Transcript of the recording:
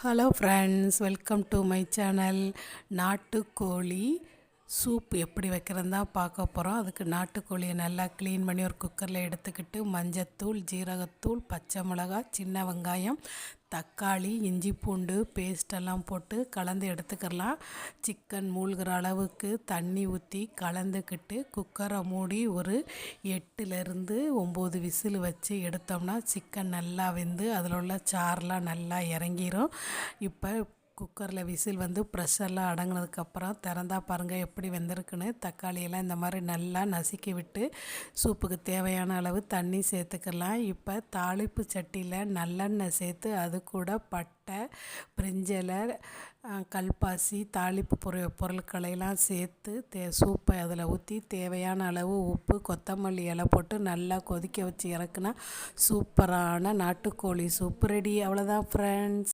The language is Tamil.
Hello friends welcome to my channel நாட்டுக்கோழி சூப் எப்படி வைக்கிறதுன்னு தான் பார்க்க போகிறோம் அதுக்கு நாட்டுக்கோழியை நல்லா க்ளீன் பண்ணி ஒரு குக்கரில் எடுத்துக்கிட்டு மஞ்சத்தூள் ஜீரகத்தூள் பச்சை மிளகாய் சின்ன வெங்காயம் தக்காளி இஞ்சி பூண்டு பேஸ்டெல்லாம் போட்டு கலந்து எடுத்துக்கலாம் சிக்கன் மூழ்கிற அளவுக்கு தண்ணி ஊற்றி கலந்துக்கிட்டு குக்கரை மூடி ஒரு எட்டுலேருந்து ஒம்பது விசில் வச்சு எடுத்தோம்னா சிக்கன் நல்லா வெந்து அதில் உள்ள சாரெலாம் நல்லா இறங்கிரும். இப்போ குக்கரில் விசில் வந்து ப்ரெஷர்லாம் அடங்கினதுக்கப்புறம் திறந்தா பாருங்கள் எப்படி வெந்திருக்குன்னு. தக்காளியெல்லாம் இந்த மாதிரி நல்லா நசுக்கி விட்டு சூப்புக்கு தேவையான அளவு தண்ணி சேர்த்துக்கலாம். இப்போ தாளிப்பு சட்டியில் நல்லெண்ணெய் சேர்த்து அது கூட பட்டை பிரிஞ்சலை கல்பாசி தாளிப்பு பொரு பொருட்களையெல்லாம் சேர்த்து தே சூப்பை அதில் ஊற்றி தேவையான அளவு உப்பு கொத்தமல்லி இலை போட்டு நல்லா கொதிக்க வச்சு இறக்குனா சூப்பரான நாட்டுக்கோழி சூப்பு ரெடி. அவ்வளோதான் ஃப்ரெண்ட்ஸ்